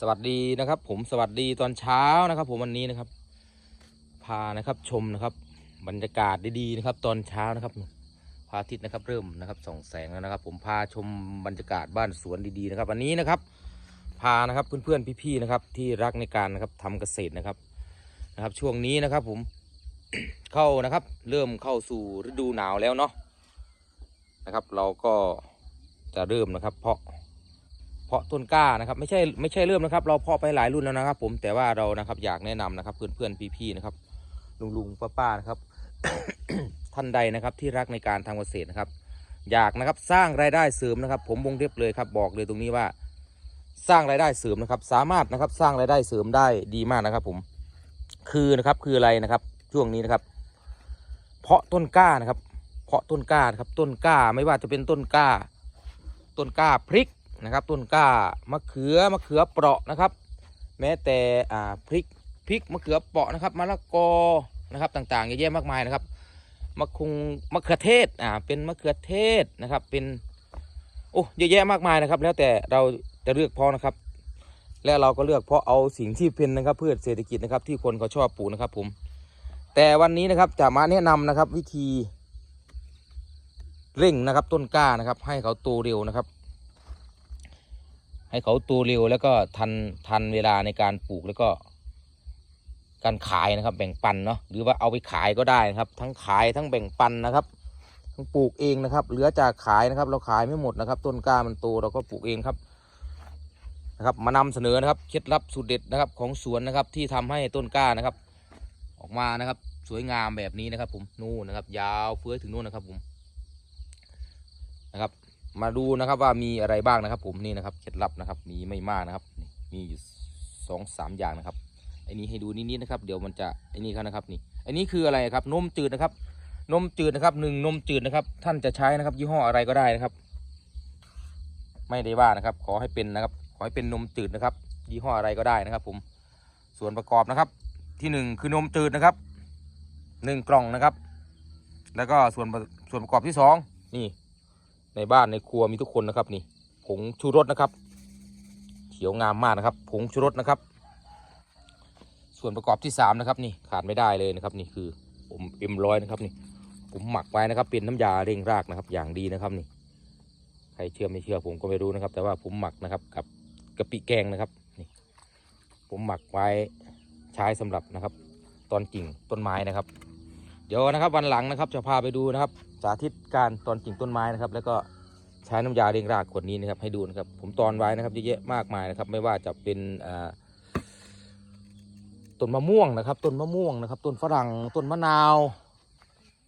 สวัสดีนะครับ ผมสวัสดีตอนเช้านะครับ ผมวันนี้นะครับ พานะครับชมนะครับ บรรยากาศดีๆนะครับ ตอนเช้านะครับพระอาทิตย์นะครับ เริ่มนะครับส่องแสงแล้วนะครับ ผมพาชมบรรยากาศบ้านสวนดีๆนะครับ วันนี้นะครับ พานะครับเพื่อนๆพี่ๆนะครับ ที่รักในการนะครับทำเกษตรนะครับนะครับ ช่วงนี้นะครับ ผมเข้านะครับ เริ่มเข้าสู่ฤดูหนาวแล้วเนาะนะครับ เราก็จะเริ่มนะครับ เพาะาะต้นกล้านะครับไม่ใช่ไม่ใช่เริ่มนะครับ เราเพาะไปหลายรุ่นแล้วนะครับ ผมแต่ว่าเรานะครับอยากแนะนำนะครับ เพื่อนเพื่อนๆพี่ๆนะครับ ลุงลุงป้าป้านะครับ ท่านใดนะครับที่รักในการทำเกษตรนะครับ อยากนะครับสร้างรายได้เสริมนะครับ ผมวงเล็บเลยครับ บอกเลยตรงนี้ว่า สร้างรายได้เสริมนะครับ สามารถนะครับสร้างรายได้เสริมได้ดีมากนะครับ ผมคือนะครับคืออะไรนะครับ ช่วงนี้นะครับ เพาะต้นกล้านะครับ เพาะต้นกล้านะครับ ต้นกล้าไม่ว่าจะเป็นต้นกล้า ต้นกล้าพริก นะครับ ต้นกล้ามะเขือมะเขือเปราะนะครับ แม้แต่อ่าพริกพริกมะเขือเปราะนะครับมะละกอนะครับต่างๆเยอะแยะมากมายนะครับมะคุงมะเขือเทศอ่าเป็นมะเขือเทศนะครับ เป็นโอ้เยอะแยะมากมายนะครับ แล้วแต่เราจะเลือกเพาะนะครับ และเราก็เลือกเพาะเอาสิ่งที่เป็นนะครับพืชเศรษฐกิจนะครับ ที่คนเขาชอบปลูกนะครับ ผม แต่วันนี้นะครับจะมาแนะนำนะครับ วิธีเร่งนะครับต้นกล้านะครับ ให้เขาโตเร็วนะครับ ให้เขาโตเร็วแล้วก็ทันทันเวลาในการปลูกแล้วก็ การขายนะครับ แบ่งปันเนาะหรือว่าเอาไปขายก็ได้นะครับ ทั้งขายทั้งแบ่งปันนะครับทั้งปลูกเองนะครับ เหลือจากขายนะครับ เราขายไม่หมดนะครับ ต้นกล้ามันโตเราก็ปลูกเองครับนะครับมานำเสนอนะครับเคล็ดลับสูตรเด็ดนะครับของสวนนะครับที่ทำให้ต้นกล้านะครับ ออกมานะครับ สวยงามแบบนี้นะครับ ผมนู่นนะครับ ยาวเฟื้อยถึงนู่นนะครับผมนะครับ มาดูนะครับว่ามีอะไรบ้างนะครับ ผมนี่นะครับเคล็ดลับนะครับ มีไม่มากนะครับมีอยู่สองสามอย่างนะครับไอ้นี้ให้ดูนิดๆนะครับ เดี๋ยวมันจะไอ้นี่ครับนะครับนี่ไอ้นี้คืออะไรครับนมจืดนะครับ นมจืดนะครับหนึ่งนมจืดนะครับ ท่านจะใช้นะครับ ยี่ห้ออะไรก็ได้นะครับ ไม่ได้ว่านะครับ ขอให้เป็นนะครับ ขอให้เป็นนมจืดนะครับ ยี่ห้ออะไรก็ได้นะครับ ผมส่วนประกอบนะครับ ที่หนึ่งคือนมจืดนะครับหนึ่งกล่องนะครับ แล้วก็ส่วนส่วนประกอบที่สองนี่ ในบ้านในครัวมีทุกคนนะครับนี่ผงชูรสนะครับ เขียวงามมากนะครับ ผงชูรสนะครับ ส่วนประกอบที่สามนะครับนี่ขาดไม่ได้เลยนะครับ นี่คือผมเอ็มร้อยนะครับนี่ ผมหมักไว้นะครับ เป็นน้ำยาเร่งรากนะครับ อย่างดีนะครับนี่ ใครเชื่อไม่เชื่อผมก็ไม่รู้นะครับ แต่ว่าผมหมักนะครับกับกะปิแกงนะครับนี่ ผมหมักไว้ใช้สำหรับนะครับ ตอนกิ่งต้นไม้นะครับ เดี๋ยวนะครับวันหลังนะครับจะพาไปดูนะครับ สาธิตการตอนกิ่งต้นไม้นะครับ แล้วก็ใช้น้ำยาเร่งรากขวดนี้นะครับ ให้ดูนะครับ ผมตอนไว้นะครับเยอะแยะมากมายนะครับ ไม่ว่าจะเป็นต้นมะม่วงนะครับต้นมะม่วงนะครับต้นฝรั่งต้นมะนาว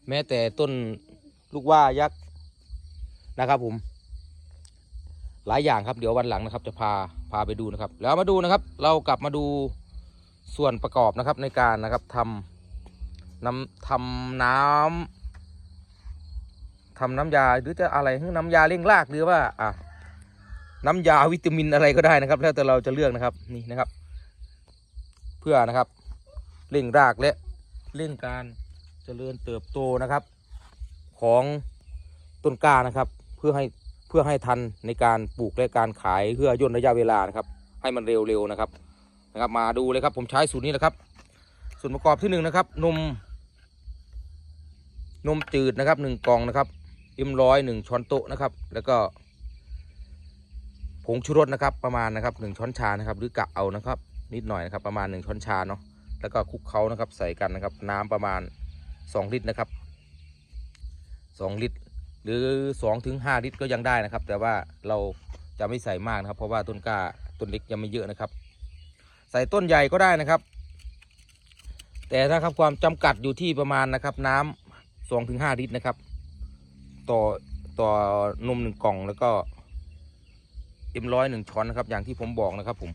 แม้แต่ต้นลูกว่ายักษ์นะครับ ผม หลายอย่างครับเดี๋ยววันหลังนะครับ จะพาพาไปดูนะครับ แล้วมาดูนะครับ เรากลับมาดูส่วนประกอบนะครับในการนะครับทำน้ำทำน้ำ ทำน้ำยาหรือจะอะไรน้ำยาเร่งรากหรือว่าอะน้ำยาวิตามินอะไรก็ได้นะครับ แล้วแต่เราจะเลือกนะครับนี่นะครับ เพื่อนะครับเร่งรากและเร่งการเจริญเติบโตนะครับ ของต้นกล้านะครับ เพื่อให้เพื่อให้ทันในการปลูกและการขายเพื่อย่นระยะเวลานะครับ ให้มันเร็วๆนะครับนะครับ มาดูเลยครับผมใช้สูตรนี้แหละครับส่วนประกอบที่หนึ่งนะครับนมนมจืดนะครับหนึ่งกล่องนะครับ เอ็มร้อยหนึ่งช้อนโต๊ะนะครับ แล้วก็ผงชูรสนะครับ ประมาณนะครับหนึ่งช้อนชานะครับ หรือกะเอานะครับ นิดหน่อยนะครับ ประมาณหนึ่งช้อนชาเนาะแล้วก็คลุกเคล้านะครับ ใส่กันนะครับ น้ำประมาณสองลิตรนะครับสองลิตร หรือสองถึงห้าลิตรก็ยังได้นะครับ แต่ว่าเราจะไม่ใส่มากนะครับ เพราะว่าต้นกล้าต้นเล็กยังไม่เยอะนะครับ ใส่ต้นใหญ่ก็ได้นะครับ แต่ถ้าครับความจำกัดอยู่ที่ประมาณนะครับ น้ำสองถึงห้าลิตรนะครับ ต่อต่อนมหนึ่งกล่องแล้วก็เอ็มร้อยหนึ่งช้อนนะครับ อย่างที่ผมบอกนะครับผม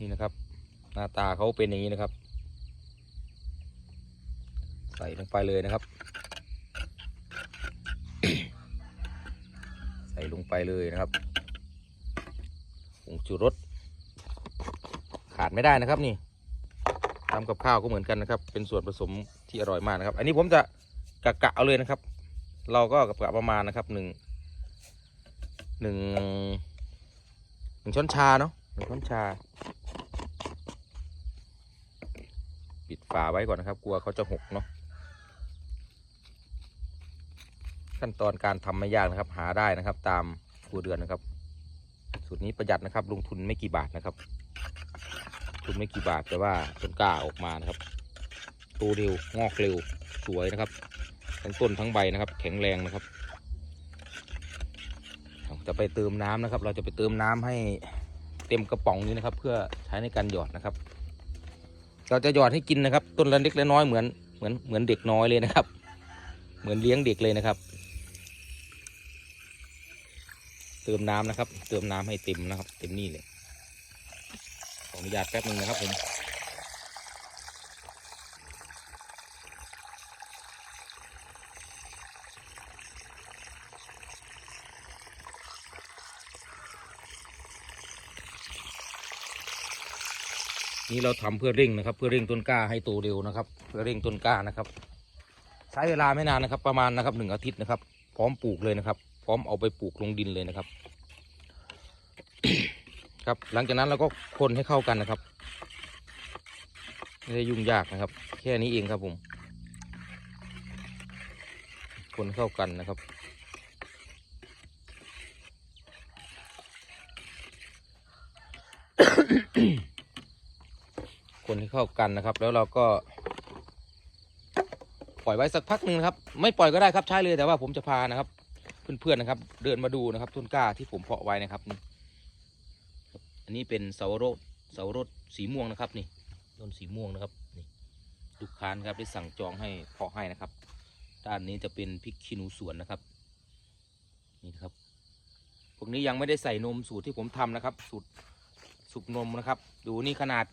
นี่นะครับ หน้าตาเขาเป็นอย่างนี้นะครับ ใส่ลงไปเลยนะครับ ใส่ลงไปเลยนะครับผงชูรส ขาดไม่ได้นะครับนี่ทำกับข้าวก็เหมือนกันนะครับ เป็นส่วนผสมที่อร่อยมากนะครับ อันนี้ผมจะกะกะเอาเลยนะครับ เราก็กะประมาณนะครับหนึ่งหนึ่งหนึ่งช้อนชาเนาะหนึ่งช้อนชา ปิดฝาไว้ก่อนนะครับ กลัวเขาจะหกเนาะขั้นตอนการทำไม่ยากนะครับ หาได้นะครับ ตามครัวเรือนนะครับสูตรนี้ประหยัดนะครับ ลงทุนไม่กี่บาทนะครับ ทุนไม่กี่บาทแต่ว่าต้นกล้าออกมานะครับโตเร็วงอกเร็วสวยนะครับทั้งต้นทั้งใบนะครับ แข็งแรงนะครับจะไปเติมน้ำนะครับ เราจะไปเติมน้ำให้เต็มกระป๋องนี้นะครับ เพื่อใช้ในการหยอดนะครับ เราจะหยอดให้กินนะครับ ต้นละเล็กละน้อยเหมือนเหมือนเหมือนเด็กน้อยเลยนะครับ เหมือนเลี้ยงเด็กเลยนะครับ เติมน้ำนะครับ เติมน้ำให้เต็มนะครับ เต็มนี่เลย ขออนุญาตแป๊บนึงนะครับผมนี่เราทำเพื่อเร่งนะครับ เพื่อเร่งต้นกล้าให้โตเร็วนะครับ เพื่อเร่งต้นกล้านะครับ ใช้เวลาไม่นานนะครับ ประมาณนะครับหนึ่งอาทิตย์นะครับ พร้อมปลูกเลยนะครับ พร้อมเอาไปปลูกลงดินเลยนะครับ ครับ หลังจากนั้นเราก็คนให้เข้ากันนะครับไม่ได้ยุ่งยากนะครับ แค่นี้เองครับผม คนเข้ากันนะครับ คนให้เข้ากันนะครับ แล้วเราก็ปล่อยไว้สักพักหนึ่งนะครับ ไม่ปล่อยก็ได้ครับใช้เลยแต่ว่าผมจะพานะครับ เพื่อนๆนะครับ เดินมาดูนะครับ ต้นกล้าที่ผมเพาะไว้นะครับนี่ อันนี้เป็นเสาวรสเสาวรสสีม่วงนะครับนี่ต้นสีม่วงนะครับนี่ลูกค้านะครับได้สั่งจองให้เพาะให้นะครับ ด้านนี้จะเป็นพริกขี้หนูสวนนะครับนี่นะครับพวกนี้ยังไม่ได้ใส่นมสูตรที่ผมทำนะครับ สูตรสุกนมนะครับ ดูนี่ขนาด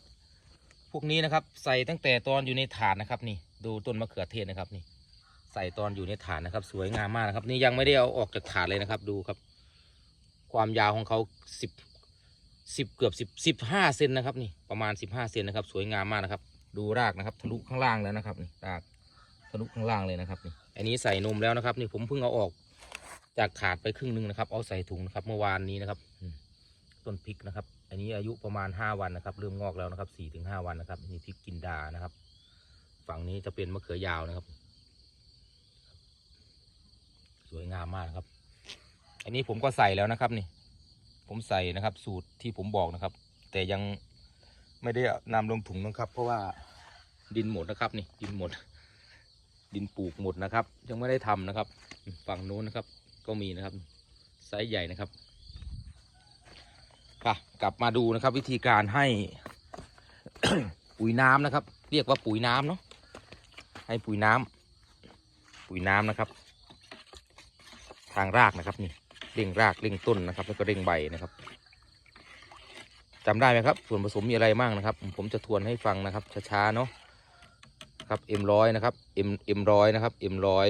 พวกนี้นะครับ ใส่ตั้งแต่ตอนอยู่ในถาดนะครับ นี่ ดูต้นมะเขือเทศนะครับนี่ ใส่ตอนอยู่ในถาดนะครับ สวยงามมากนะครับ นี่ยังไม่ได้เอาออกจากถาดเลยนะครับ ดูครับ ความยาวของเขาสิบ สิบเกือบสิบสิบห้าเซนนะครับนี่ประมาณสิบห้าเซนนะครับ สวยงามมากนะครับ ดูรากนะครับ ทะลุข้างล่างแล้วนะครับนี่รากทะลุข้างล่างเลยนะครับนี่อันนี้ใส่นมแล้วนะครับ นี่ผมเพิ่งเอาออกจากถาดไปครึ่งหนึงนะครับ เอาใส่ถุงนะครับ เมื่อวานนี้นะครับต้นพริกนะครับ อันนี้อายุประมาณห้าวันนะครับ เริ่มงอกแล้วนะครับสี่ถึงห้าวันนะครับนี่พริกกินดานะครับ ฝั่งนี้จะเป็นมะเขือยาวนะครับ สวยงามมากนะครับ อันนี้ผมก็ใส่แล้วนะครับนี่ ผมใส่นะครับ สูตรที่ผมบอกนะครับ แต่ยังไม่ได้นำลงถุงนะครับ เพราะว่าดินหมดนะครับนี่ดินหมด ดินปลูกหมดนะครับ ยังไม่ได้ทำนะครับ ฝั่งโน้นนะครับ ก็มีนะครับไซส์ใหญ่นะครับค่ะกลับมาดูนะครับ วิธีการให้ ปุ๋ยน้ำนะครับ เรียกว่าปุ๋ยน้ำเนาะให้ปุ๋ยน้ำปุ๋ยน้ำนะครับ ทางรากนะครับนี่ เร่งรากเร่งต้นนะครับ แล้วก็เร่งใบนะครับจำได้ไหมครับ ส่วนผสมมีอะไรบ้างนะครับ ผมจะทวนให้ฟังนะครับช้าๆเนาะครับเอ็มร้อยนะครับเอ็มเอ็มร้อยนะครับเอ็มร้อย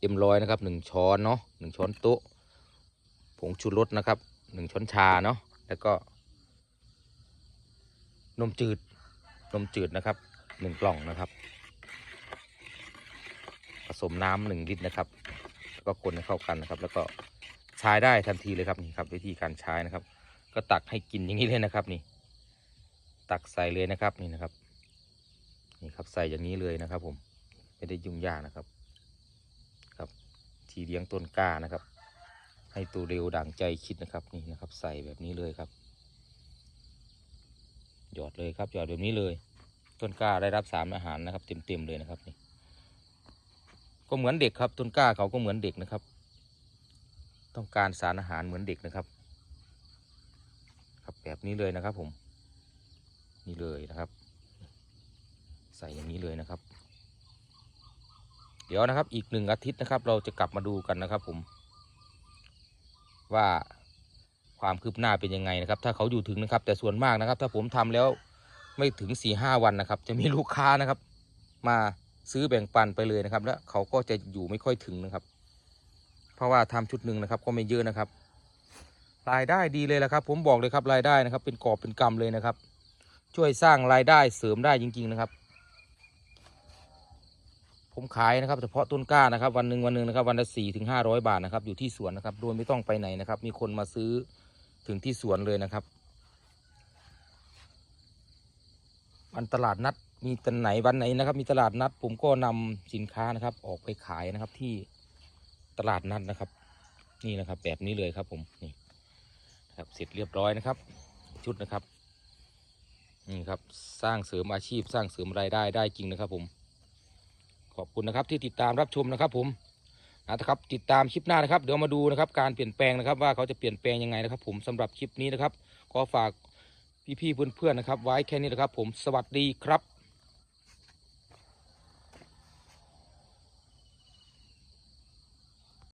เอ็มร้อยนะครับหนึ่งช้อนเนาะหนึ่งช้อนโต๊ะผงชูรสนะครับหนึ่งช้อนชาเนาะแล้วก็นมจืดนมจืดนะครับหนึ่งกล่องนะครับ ผสมน้ำหนึ่งลิตรนะครับ แล้วก็คนให้เข้ากันนะครับ แล้วก็ใช้ได้ทันทีเลยครับนี่ครับ วิธีการใช้นะครับ ก็ตักให้กินอย่างนี้เลยนะครับนี่ ตักใส่เลยนะครับนี่นะครับ นี่ครับใส่อย่างนี้เลยนะครับ ผมไม่ได้ยุ่งยากนะครับ ครับ ทีเลี้ยงต้นกล้านะครับ ให้ตัวเร็วดังใจคิดนะครับนี่นะครับ ใส่แบบนี้เลยครับหยอดเลยครับหยอดแบบนี้เลย ต้นกล้าได้รับสารอาหารนะครับ เต็มๆเลยนะครับนี่ ก็เหมือนเด็กครับ ต้นกล้าเขาก็เหมือนเด็กนะครับ ต้องการสารอาหารเหมือนเด็กนะครับ ครับแบบนี้เลยนะครับ ผม นี่เลยนะครับ ใส่อย่างนี้เลยนะครับ เดี๋ยวนะครับ อีกหนึ่งอาทิตย์นะครับ เราจะกลับมาดูกันนะครับ ผม ว่าความคืบหน้าเป็นยังไงนะครับ ถ้าเขาอยู่ถึงนะครับ แต่ส่วนมากนะครับ ถ้าผมทำแล้วไม่ถึงสี่ห้าวันนะครับ จะมีลูกค้านะครับ มา ซื้อแบ่งปันไปเลยนะครับ แล้วเขาก็จะอยู่ไม่ค่อยถึงนะครับ เพราะว่าทำชุดหนึ่งนะครับ ก็ไม่เยอะนะครับ รายได้ดีเลยแหละครับ ผมบอกเลยครับรายได้นะครับ เป็นกอบเป็นกำเลยนะครับ ช่วยสร้างรายได้เสริมได้จริง ๆนะครับ ผมขายนะครับ เฉพาะต้นกล้านะครับ วันหนึ่งวันหนึ่งนะครับ วันละสี่ถึงห้าร้อยบาทนะครับ อยู่ที่สวนนะครับ โดยไม่ต้องไปไหนนะครับ มีคนมาซื้อถึงที่สวนเลยนะครับ วันตลาดนัด มีตันไหนวันไหนนะครับ มีตลาดนัด ผมก็นำสินค้านะครับ ออกไปขายนะครับที่ตลาดนัดนะครับ นี่นะครับ แบบนี้เลยครับ ผมนี่ครับเสร็จเรียบร้อยนะครับ ชุดนะครับนี่ครับสร้างเสริมอาชีพสร้างเสริมรายได้ได้จริงนะครับ ผม ขอบคุณนะครับที่ติดตามรับชมนะครับ ผมนะครับติดตามคลิปหน้านะครับ เดี๋ยวมาดูนะครับ การเปลี่ยนแปลงนะครับ ว่าเขาจะเปลี่ยนแปลงยังไงนะครับ ผมสำหรับคลิปนี้นะครับขอฝากพี่ๆเพื่อนๆนะครับ ไว้แค่นี้นะครับ ผมสวัสดีครับ